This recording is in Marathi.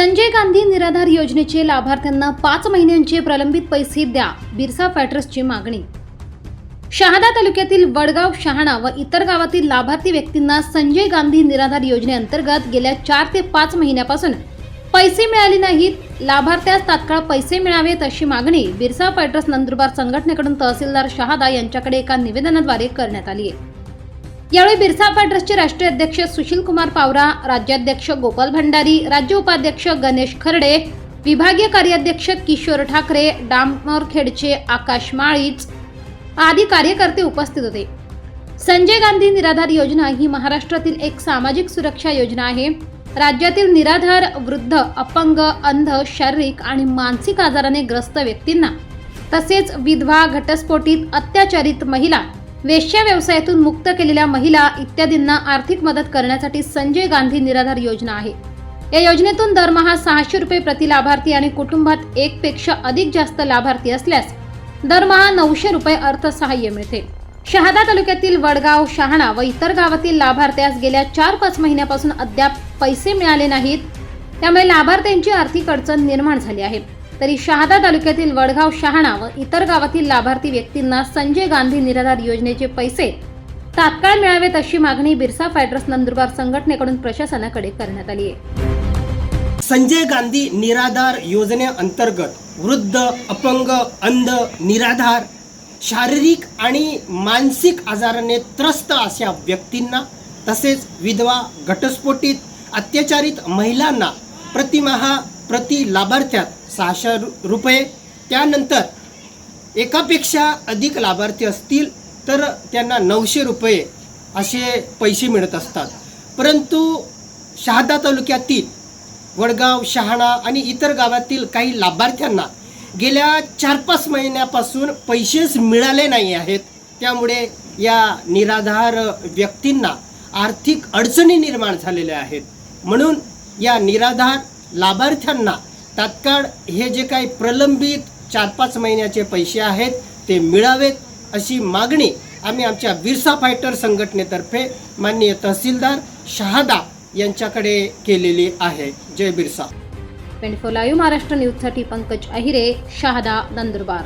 संजय गांधी निराधार योजनेचे लाभार्थ्यांना पाच महिन्यांचे प्रलंबित पैसे द्या बिरसा फॅटर्सची मागणी. शहादा तालुक्यातील वडगाव शहाणा व इतर गावातील लाभार्थी व्यक्तींना संजय गांधी निराधार योजनेअंतर्गत गेल्या चार ते पाच महिन्यापासून पैसे मिळाले नाहीत. लाभार्थ्यास तात्काळ पैसे मिळावेत अशी मागणी बिरसा फॅट्रस नंदुरबार संघटनेकडून तहसीलदार शहादा यांच्याकडे एका निवेदनाद्वारे करण्यात आली आहे. यावेळी बिरसा पॅट्रसचे राष्ट्रीय अध्यक्ष सुशील कुमार पावरा राज्याध्यक्ष गोपाल भंडारी राज्य उपाध्यक्ष गणेश खर्डे विभागीय कार्याध्यक्ष किशोर ठाकरे डामोरखेडचे आकाश माळीच आदी कार्यकर्ते उपस्थित होते. संजय गांधी निराधार योजना ही महाराष्ट्रातील एक सामाजिक सुरक्षा योजना आहे. राज्यातील निराधार वृद्ध अपंग अंध शारीरिक आणि मानसिक आजाराने ग्रस्त व्यक्तींना तसेच विधवा घटस्फोटित अत्याचारित महिला वेश्या व्यवसायातून मुक्त केलेल्या महिला इत्यादींना आर्थिक मदत करण्यासाठी संजय गांधी निराधार योजना आहे. या योजनेतून दरमहा सहाशे रुपये प्रति लाभार्थी आणि कुटुंबात एक पेक्षा अधिक जास्त लाभार्थी असल्यास दरमहा नऊशे रुपये अर्थसहाय्य मिळते. शहादा तालुक्यातील वडगाव शहाणा व इतर गावातील लाभार्थ्यास गेल्या चार पाच महिन्यापासून अद्याप पैसे मिळाले नाहीत. त्यामुळे लाभार्थ्यांची आर्थिक अडचण निर्माण झाली आहे. तरी शहादा तालुक्यातील वडगाव शहाणा व इतर गावातील लाभार्थी व्यक्तींना संजय गांधी निराधार योजनेचे पैसे तात्काळ मिळावेत अशी मागणी बिरसा फायटर्स नंदुरबार संघटनेकडून प्रशासनाकडे करण्यात आली आहे. संजय गांधी निराधार योजनेअंतर्गत वृद्ध अपंग अंध निराधार शारीरिक आणि मानसिक आजाराने त्रस्त अशा व्यक्तींना तसेच विधवा घटस्फोटित अत्याचारित महिलांना प्रतिमहा प्रति लाभार्थ्यात सहाशे रु- रुपये. त्यानंतर एकापेक्षा अधिक लाभार्थी असतील तर त्यांना नऊशे रुपये असे पैसे मिळत असतात. परंतु शहादा तालुक्यातील वडगाव शहाणा आणि इतर गावातील काही लाभार्थ्यांना गेल्या चार पाच महिन्यापासून पैसेच मिळाले नाही आहेत. त्यामुळे या निराधार व्यक्तींना आर्थिक अडचणी निर्माण झालेल्या आहेत. म्हणून या निराधार लाभार्थ्यांना तात्काळ हे जे काही प्रलंबित चार पाच महिन्याचे पैसे आहेत ते मिळावेत अशी मागणी आम्ही आमच्या बिरसा फायटर संघटनेतर्फे माननीय तहसीलदार शहादा यांच्याकडे केलेली आहे. जय Birsa. Twenty four live Maharashtra न्यूजसाठी पंकज अहिरे शहादा नंदुरबार.